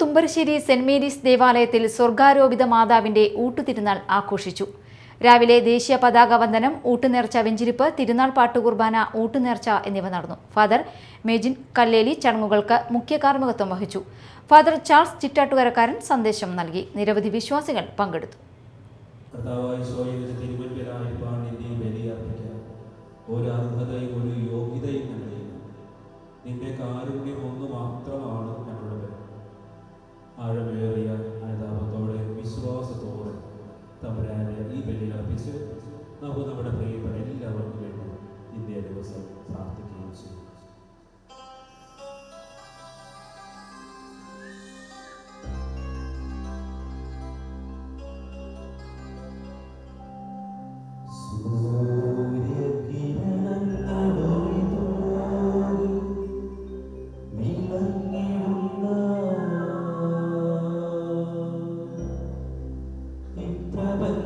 Thumbarassery saint Mary's ദേവാലയത്തിൽ സ്വർഗാരോപിത മാതാവിന്റെ ഊട്ടുതിരുനാൾ ആഘോഷിച്ചു. രാവിലെ ദേശീയ പതാക വന്ദനം ഊട്ടുനേർച്ച വെഞ്ചിരിപ്പ് തിരുനാൾ പാട്ടുകുർബാന ഊട്ടുനേർച്ച എന്നിവ നടന്നു. ഫാദർ മേജിൻ കല്ലേലി ചടങ്ങുകൾക്ക് മുഖ്യ കാർമ്മികത്വം വഹിച്ചു. ഫാദർ ചാൾസ് ചിറ്റാട്ടുകരക്കാരൻ സന്ദേശം നൽകി. നിരവധി വിശ്വാസികൾ പങ്കെടുത്തു. ഒരു അർഹതയും ഒരു യോഗ്യതയും നിന്റെ കാരുണ്യം ആഴമേറിയ അനുതാപത്തോടെ വിശ്വാസത്തോടെ തമ്പുരാനെ ഈ ബലി അർപ്പിച്ച് നമുക്ക് നമ്മുടെ പ്രിയ